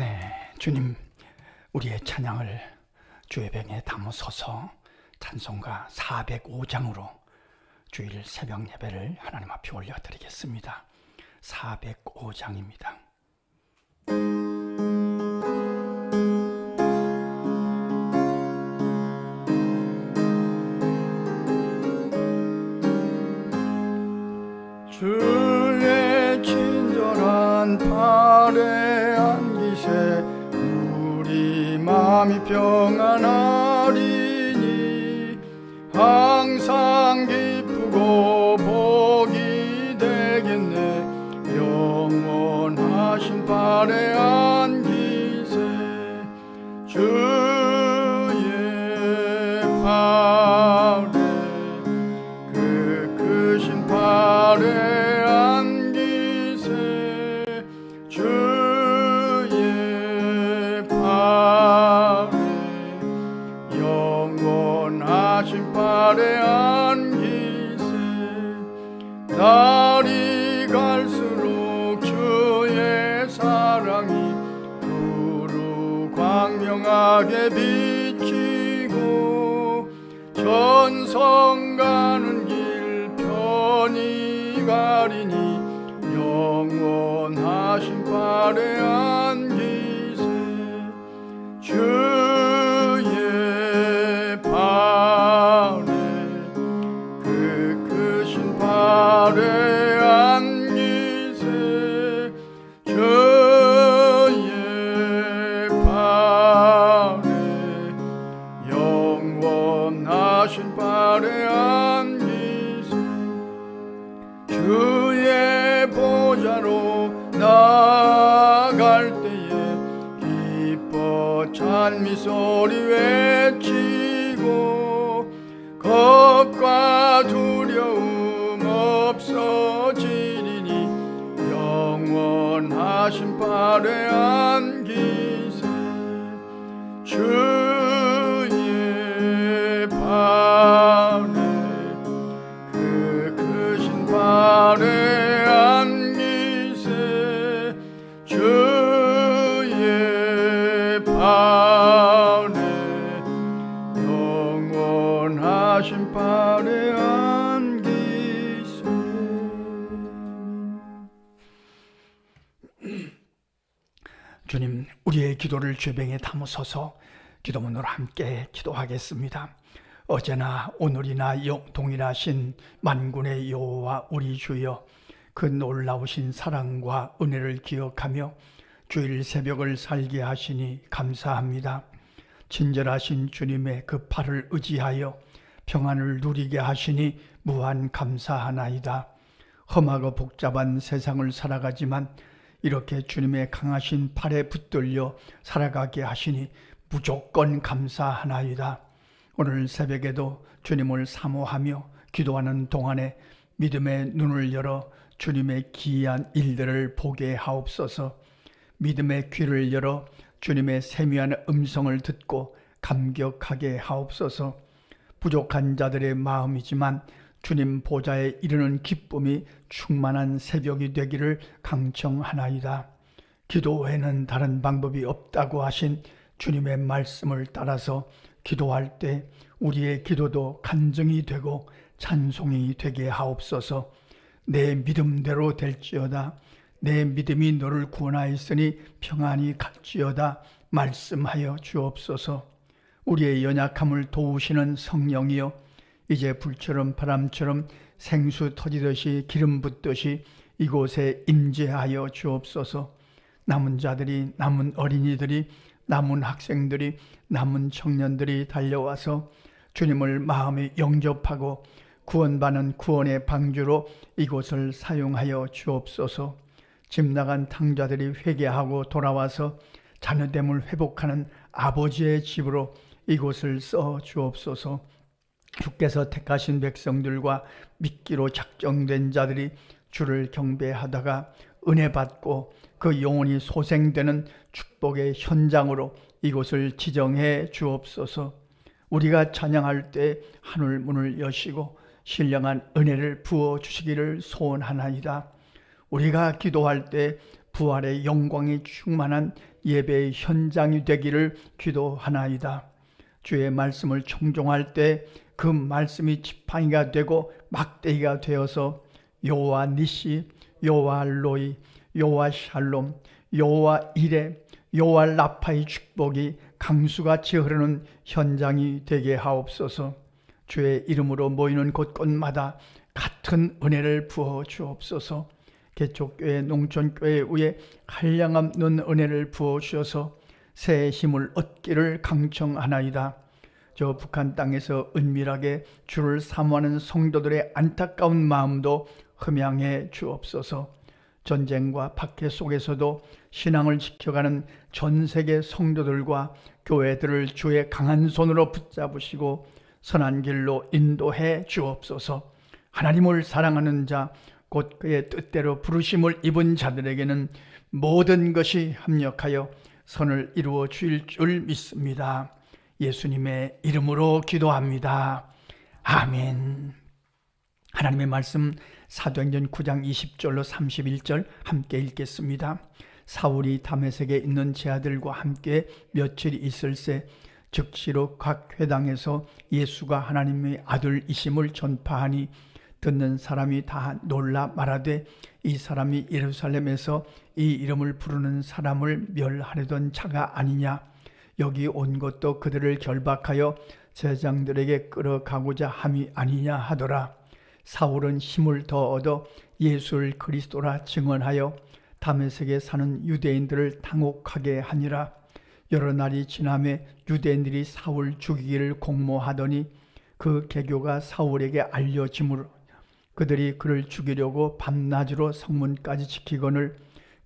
네, 주님, 우리의 찬양을 주의 병에 담으소서 찬송가 405장으로 주일 새벽 예배를 하나님 앞에 올려드리겠습니다. 405장입니다. 주의 친절한 팔에 mi pyo nga na 성 가는 길 편히 가리니 영원하신 팔에 안기세 주의 팔에 그 크신 팔에 안기세 주의 팔에 영원하 신 팔에 안기세 주의 보좌로 나아갈 때에 기뻐 찬미 소리 외치고 겁과 두려움 없어지리니 영원하신 팔에 안 죄병에 담으소서 기도문으로 함께 기도하겠습니다. 어제나 오늘이나 영- 동일하신 만군의 여호와 우리 주여 그 놀라우신 사랑과 은혜를 기억하며 주일 새벽을 살게 하시니 감사합니다. 친절하신 주님의 그 팔을 의지하여 평안을 누리게 하시니 무한 감사하나이다. 험하고 복잡한 세상을 살아가지만 이렇게 주님의 강하신 팔에 붙들려 살아가게 하시니 무조건 감사하나이다. 오늘 새벽에도 주님을 사모하며 기도하는 동안에 믿음의 눈을 열어 주님의 기이한 일들을 보게 하옵소서. 믿음의 귀를 열어 주님의 세미한 음성을 듣고 감격하게 하옵소서. 부족한 자들의 마음이지만 주님 보좌에 이르는 기쁨이 충만한 새벽이 되기를 강청하나이다. 기도 외에는 다른 방법이 없다고 하신 주님의 말씀을 따라서 기도할 때 우리의 기도도 간증이 되고 찬송이 되게 하옵소서. 내 믿음대로 될지어다. 내 믿음이 너를 구원하였으니 평안히 갈지어다. 말씀하여 주옵소서. 우리의 연약함을 도우시는 성령이여 이제 불처럼 바람처럼 생수 터지듯이 기름 붓듯이 이곳에 임재하여 주옵소서. 남은 자들이 남은 어린이들이 남은 학생들이 남은 청년들이 달려와서 주님을 마음에 영접하고 구원받는 구원의 방주로 이곳을 사용하여 주옵소서. 집 나간 탕자들이 회개하고 돌아와서 자녀됨을 회복하는 아버지의 집으로 이곳을 써 주옵소서. 주께서 택하신 백성들과 믿기로 작정된 자들이 주를 경배하다가 은혜 받고 그 영혼이 소생되는 축복의 현장으로 이곳을 지정해 주옵소서. 우리가 찬양할 때 하늘 문을 여시고 신령한 은혜를 부어 주시기를 소원하나이다. 우리가 기도할 때 부활의 영광이 충만한 예배의 현장이 되기를 기도하나이다. 주의 말씀을 청종할 때 그 말씀이 지팡이가 되고 막대기가 되어서 여호와 니시, 여호와 로이, 여호와 샬롬, 여호와 이레, 여호와 라파의 축복이 강수같이 흐르는 현장이 되게 하옵소서. 주의 이름으로 모이는 곳곳마다 같은 은혜를 부어 주옵소서. 개척교회, 농촌교회 위에 한량함 는 은혜를 부어 주셔서 새 힘을 얻기를 강청하나이다. 저 북한 땅에서 은밀하게 주를 사모하는 성도들의 안타까운 마음도 흠양해 주옵소서. 전쟁과 박해 속에서도 신앙을 지켜가는 전 세계 성도들과 교회들을 주의 강한 손으로 붙잡으시고 선한 길로 인도해 주옵소서. 하나님을 사랑하는 자, 곧 그의 뜻대로 부르심을 입은 자들에게는 모든 것이 합력하여 선을 이루어 주일 줄 믿습니다. 예수님의 이름으로 기도합니다. 아멘. 하나님의 말씀 사도행전 9장 20절로 31절 함께 읽겠습니다. 사울이 다메섹에 있는 제 아들과 함께 며칠 있을새 즉시로 각 회당에서 예수가 하나님의 아들이심을 전파하니 듣는 사람이 다 놀라 말하되 이 사람이 예루살렘에서 이 이름을 부르는 사람을 멸하려던 자가 아니냐 여기 온 것도 그들을 결박하여 제장들에게 끌어가고자 함이 아니냐 하더라. 사울은 힘을 더 얻어 예수를 그리스도라 증언하여 다메섹에 사는 유대인들을 당혹하게 하니라. 여러 날이 지남에 유대인들이 사울 죽이기를 공모하더니 그 개교가 사울에게 알려지므로 그들이 그를 죽이려고 밤낮으로 성문까지 지키거늘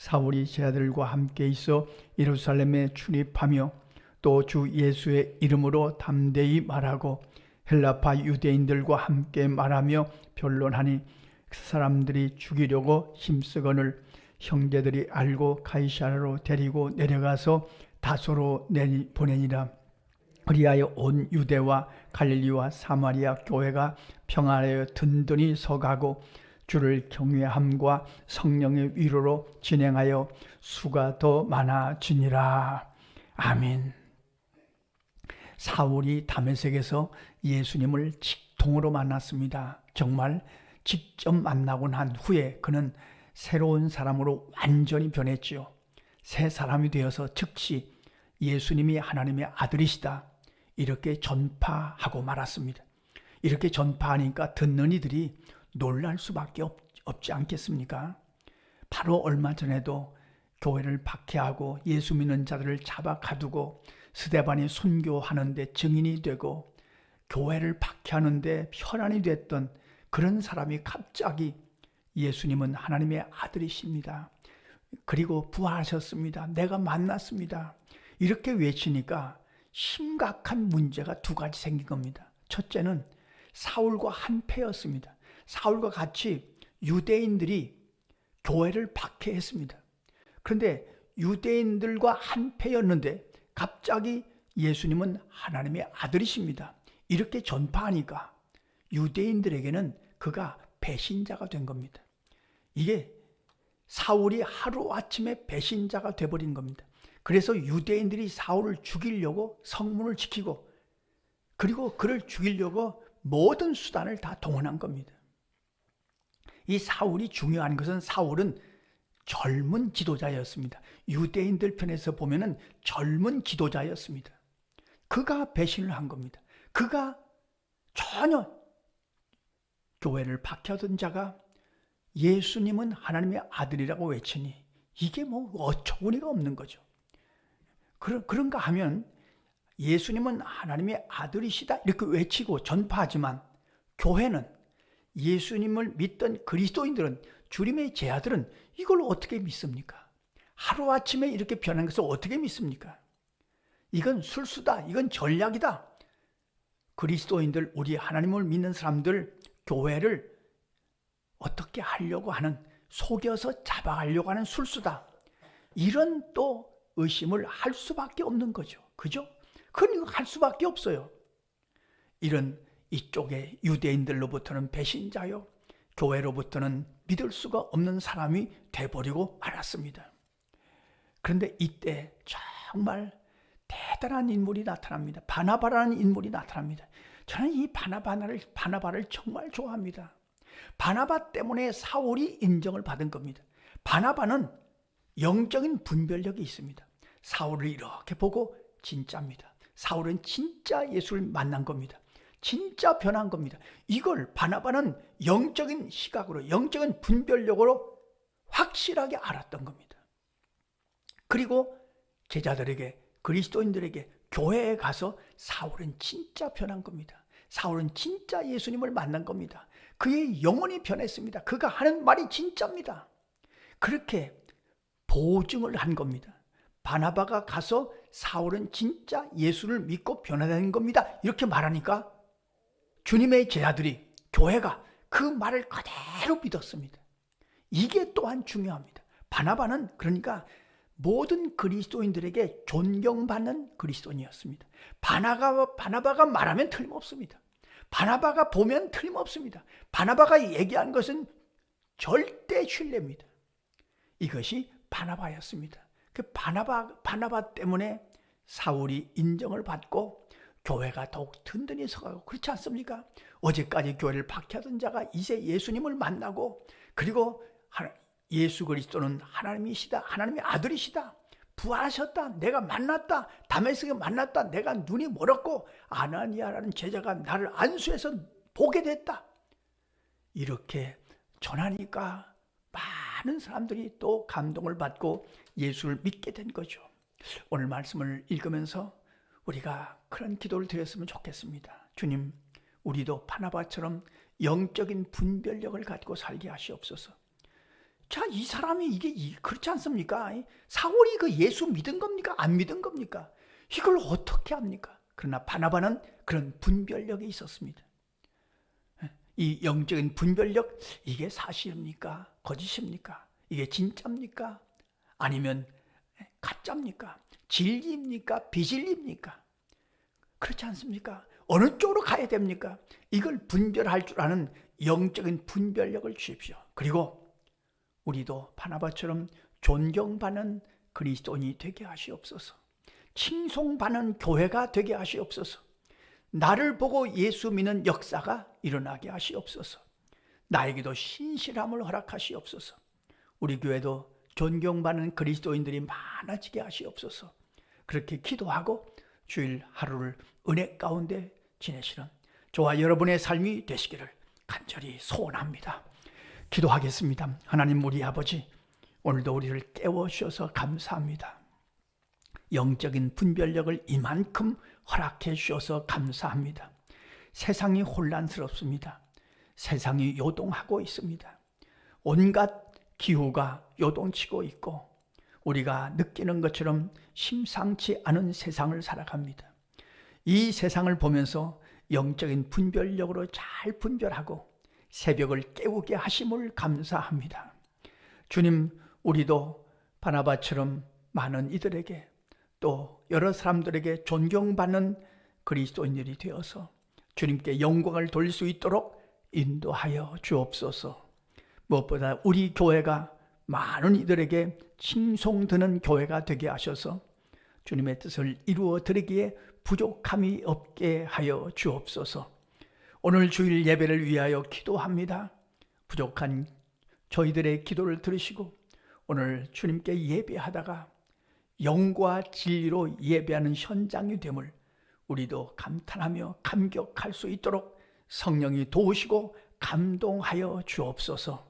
사울이 제 아들과 함께 있어 예루살렘에 출입하며 또 주 예수의 이름으로 담대히 말하고 헬라파 유대인들과 함께 말하며 변론하니 그 사람들이 죽이려고 힘쓰거늘 형제들이 알고 가이사라로 데리고 내려가서 다소로 보내니라. 그리하여 온 유대와 갈릴리와 사마리아 교회가 평안하여 든든히 서가고 주를 경외함과 성령의 위로로 진행하여 수가 더 많아지니라. 아멘. 사울이 다메섹에서 예수님을 직통으로 만났습니다. 정말 직접 만나고 난 후에 그는 새로운 사람으로 완전히 변했지요. 새 사람이 되어서 즉시 예수님이 하나님의 아들이시다. 이렇게 전파하고 말았습니다. 이렇게 전파하니까 듣는 이들이 놀랄 수밖에 없, 없지 않겠습니까? 바로 얼마 전에도 교회를 박해하고 예수 믿는 자들을 잡아 가두고 스데반이 순교하는데 증인이 되고 교회를 박해하는데 편안이 됐던 그런 사람이 갑자기 예수님은 하나님의 아들이십니다. 그리고 부활하셨습니다. 내가 만났습니다. 이렇게 외치니까 심각한 문제가 두 가지 생긴 겁니다. 첫째는 사울과 한패였습니다. 사울과 같이 유대인들이 교회를 박해했습니다. 그런데 유대인들과 한패였는데 갑자기 예수님은 하나님의 아들이십니다. 이렇게 전파하니까 유대인들에게는 그가 배신자가 된 겁니다. 이게 사울이 하루아침에 배신자가 돼버린 겁니다. 그래서 유대인들이 사울을 죽이려고 성문을 지키고 그리고 그를 죽이려고 모든 수단을 다 동원한 겁니다. 이 사울이 중요한 것은 사울은 젊은 지도자였습니다. 유대인들 편에서 보면은 젊은 지도자였습니다. 그가 배신을 한 겁니다. 그가 전혀 교회를 박혀둔 자가 예수님은 하나님의 아들이라고 외치니 이게 뭐 어처구니가 없는 거죠. 그런, 그런가 하면 예수님은 하나님의 아들이시다 이렇게 외치고 전파하지만 교회는 예수님을 믿던 그리스도인들은 주님의 제 아들은 이걸 어떻게 믿습니까? 하루아침에 이렇게 변한 것을 어떻게 믿습니까? 이건 술수다. 이건 전략이다. 그리스도인들, 우리 하나님을 믿는 사람들, 교회를 어떻게 하려고 하는, 속여서 잡아가려고 하는 술수다. 이런 또 의심을 할 수밖에 없는 거죠. 그죠? 그건 할 수밖에 없어요. 이런 이쪽에 유대인들로부터는 배신자요. 교회로부터는 믿을 수가 없는 사람이 돼버리고 말았습니다. 그런데 이때 정말 대단한 인물이 나타납니다. 바나바라는 인물이 나타납니다. 저는 이 바나바를 바나바를 정말 좋아합니다. 바나바 때문에 사울이 인정을 받은 겁니다. 바나바는 영적인 분별력이 있습니다. 사울을 이렇게 보고 진짜입니다. 사울은 진짜 예수를 만난 겁니다. 진짜 변한 겁니다. 이걸 바나바는 영적인 시각으로, 영적인 분별력으로 확실하게 알았던 겁니다. 그리고 제자들에게, 그리스도인들에게 교회에 가서 사울은 진짜 변한 겁니다. 사울은 진짜 예수님을 만난 겁니다. 그의 영혼이 변했습니다. 그가 하는 말이 진짜입니다. 그렇게 보증을 한 겁니다. 바나바가 가서 사울은 진짜 예수를 믿고 변화된 겁니다. 이렇게 말하니까 주님의 제자들이 교회가 그 말을 그대로 믿었습니다. 이게 또한 중요합니다. 바나바는 그러니까 모든 그리스도인들에게 존경받는 그리스도인이었습니다. 바나가, 바나바가 말하면 틀림없습니다. 바나바가 보면 틀림없습니다. 바나바가 얘기한 것은 절대 신뢰입니다. 이것이 바나바였습니다. 그 바나바, 바나바 때문에 사울이 인정을 받고 교회가 더욱 든든히 서가고 그렇지 않습니까? 어제까지 교회를 박해하던 자가 이제 예수님을 만나고 그리고 예수 그리스도는 하나님이시다. 하나님의 아들이시다. 부활하셨다. 내가 만났다. 다메섹에 만났다. 내가 눈이 멀었고 아나니아라는 제자가 나를 안수해서 보게 됐다. 이렇게 전하니까 많은 사람들이 또 감동을 받고 예수를 믿게 된 거죠. 오늘 말씀을 읽으면서 우리가 그런 기도를 드렸으면 좋겠습니다. 주님, 우리도 파나바처럼 영적인 분별력을 가지고 살게 하시옵소서. 자, 이 사람이 이게 그렇지 않습니까? 사울이 그 예수 믿은 겁니까? 안 믿은 겁니까? 이걸 어떻게 합니까? 그러나 바나바는 그런 분별력이 있었습니다. 이 영적인 분별력, 이게 사실입니까? 거짓입니까? 이게 진짜입니까? 아니면 가짜입니까? 진리입니까? 비진리입니까? 그렇지 않습니까? 어느 쪽으로 가야 됩니까? 이걸 분별할 줄 아는 영적인 분별력을 주십시오. 그리고 우리도 바나바처럼 존경받는 그리스도인이 되게 하시옵소서. 칭송받는 교회가 되게 하시옵소서. 나를 보고 예수 믿는 역사가 일어나게 하시옵소서. 나에게도 신실함을 허락하시옵소서. 우리 교회도 존경받는 그리스도인들이 많아지게 하시옵소서. 그렇게 기도하고 주일 하루를 은혜 가운데 지내시는 저와 여러분의 삶이 되시기를 간절히 소원합니다. 기도하겠습니다. 하나님 우리 아버지 오늘도 우리를 깨워주셔서 감사합니다. 영적인 분별력을 이만큼 허락해 주셔서 감사합니다. 세상이 혼란스럽습니다. 세상이 요동하고 있습니다. 온갖 기후가 요동치고 있고 우리가 느끼는 것처럼 심상치 않은 세상을 살아갑니다. 이 세상을 보면서 영적인 분별력으로 잘 분별하고 새벽을 깨우게 하심을 감사합니다. 주님, 우리도 바나바처럼 많은 이들에게 또 여러 사람들에게 존경받는 그리스도인들이 되어서 주님께 영광을 돌릴 수 있도록 인도하여 주옵소서. 무엇보다 우리 교회가 많은 이들에게 칭송드는 교회가 되게 하셔서 주님의 뜻을 이루어 드리기에 부족함이 없게 하여 주옵소서. 오늘 주일 예배를 위하여 기도합니다. 부족한 저희들의 기도를 들으시고 오늘 주님께 예배하다가 영과 진리로 예배하는 현장이 됨을 우리도 감탄하며 감격할 수 있도록 성령이 도우시고 감동하여 주옵소서.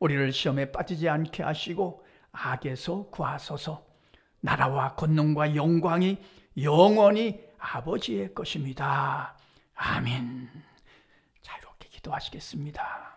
우리를 시험에 빠지지 않게 하시고 악에서 구하소서 나라와 권능과 영광이 영원히 아버지의 것입니다. 아멘. 자유롭게 기도하시겠습니다.